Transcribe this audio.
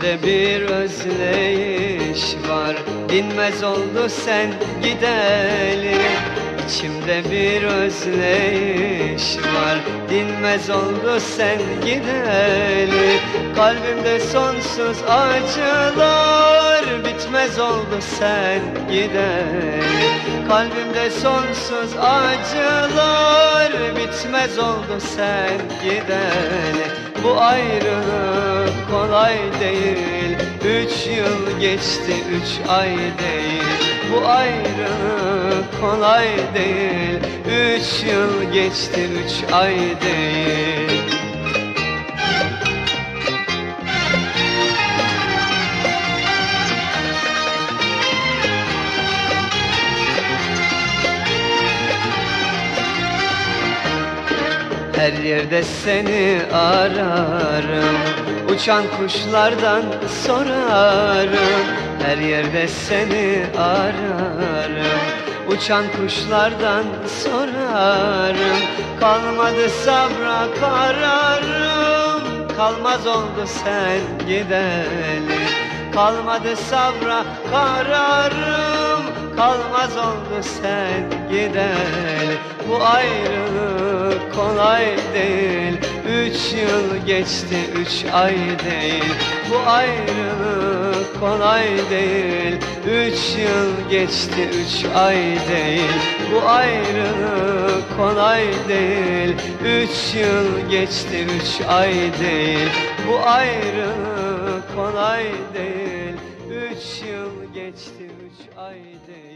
İçimde bir özleyiş var. Dinmez oldu sen gideli İçimde bir özleyiş var. Dinmez oldu sen gideli Kalbimde sonsuz acılar. Bitmez oldu sen gideli Kalbimde sonsuz acılar. Bitmez oldu sen gideli Bu ayrılık kolay değil. Üç yıl geçti üç ay değil. Bu ayrılık kolay değil. Üç yıl geçti üç ay değil Her yerde seni ararım. Uçan kuşlardan sorarım. Her yerde seni ararım. Uçan kuşlardan sorarım. Kalmadı sabra kararım. Kalmaz oldu sen gideli. Kalmadı sabra kararım. Kalmaz oldu sen gideli. Bu ayrılık kolay değil. Üç yıl geçti üç ay değil. Bu ayrılık kolay değil. Üç yıl geçti üç ay değil. Bu ayrılık kolay değil. Üç yıl geçti üç ay değil. Bu ayrılık kolay değil. Üç yıl geçti üç ay değil